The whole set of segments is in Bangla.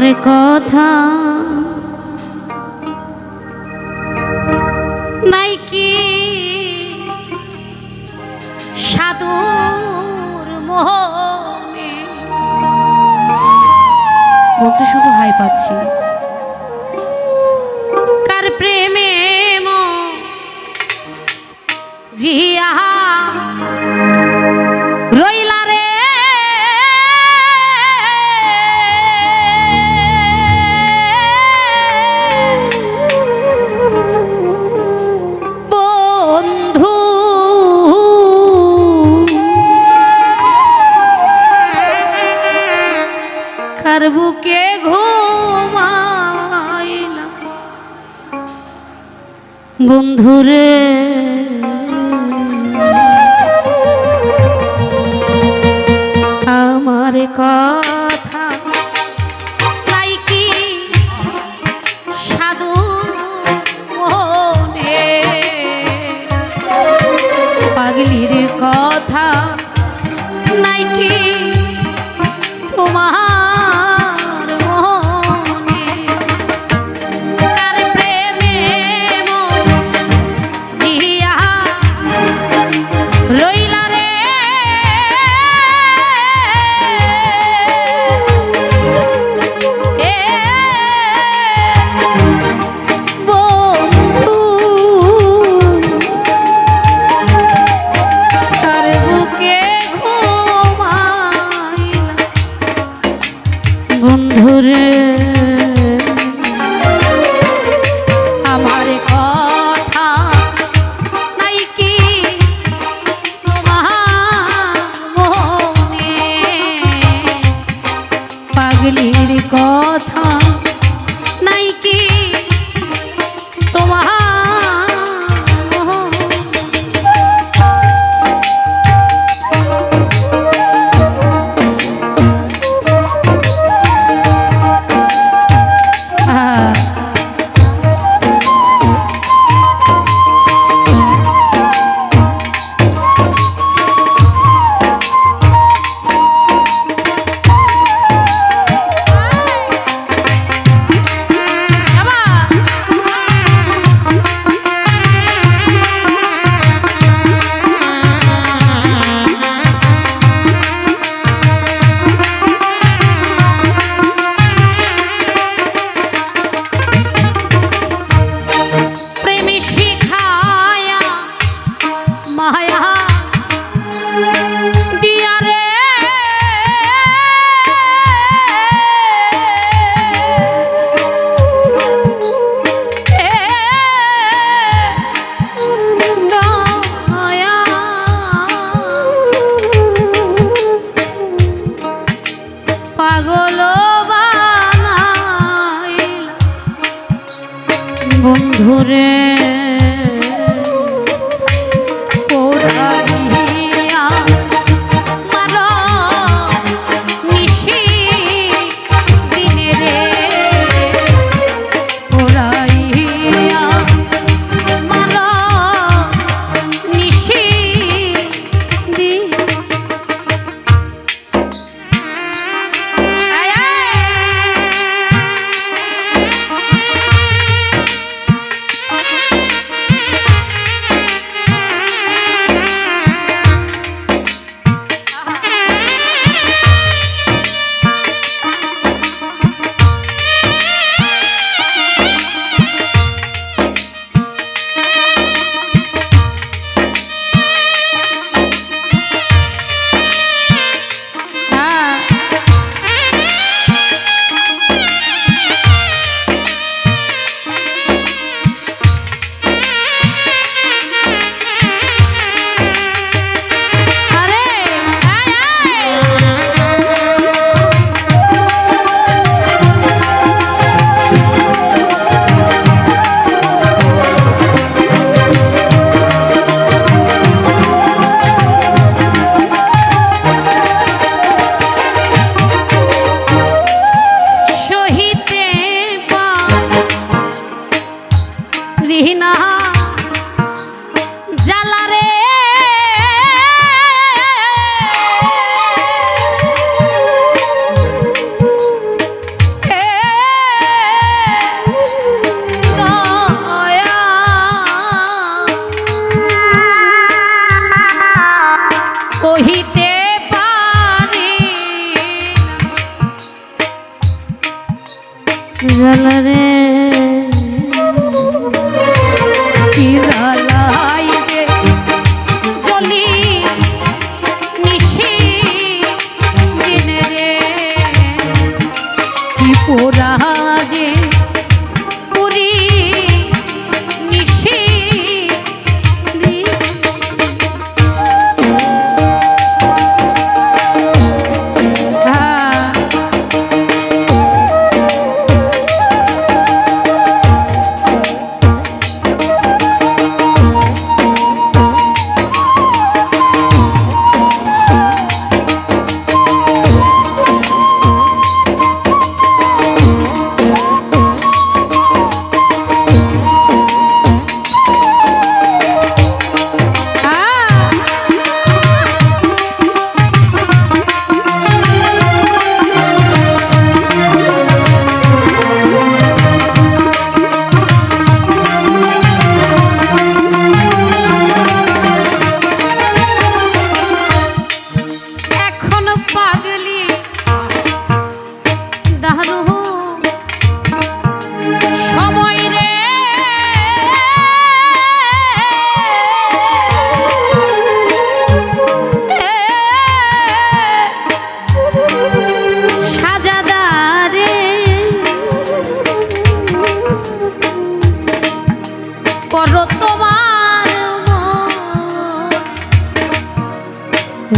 তোমার কথা। নাই কি সাধুর মোহনে। বলছে শুধু হাই পাচ্ছি। কার প্রেমে জিয়া বন্ধুরে। 我唱 বন্ধুরে है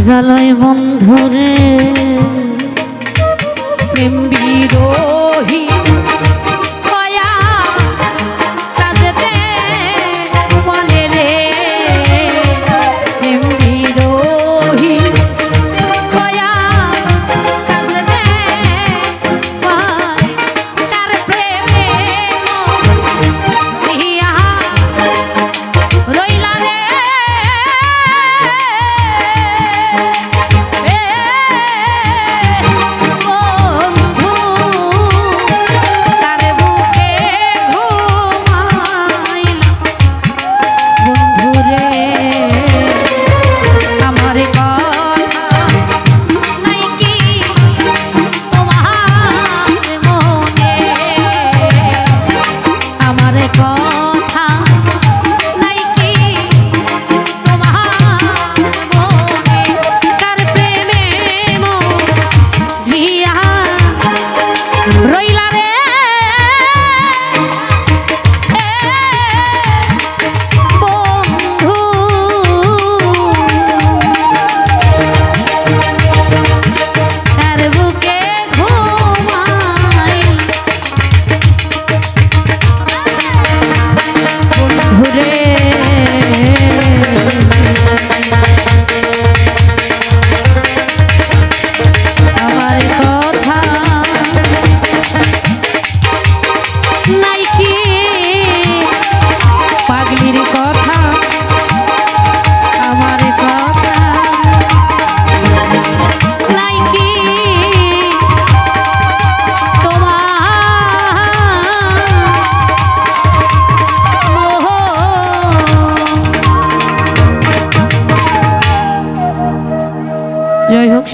জালাই বন্ধুরে প্রেম বিরোহী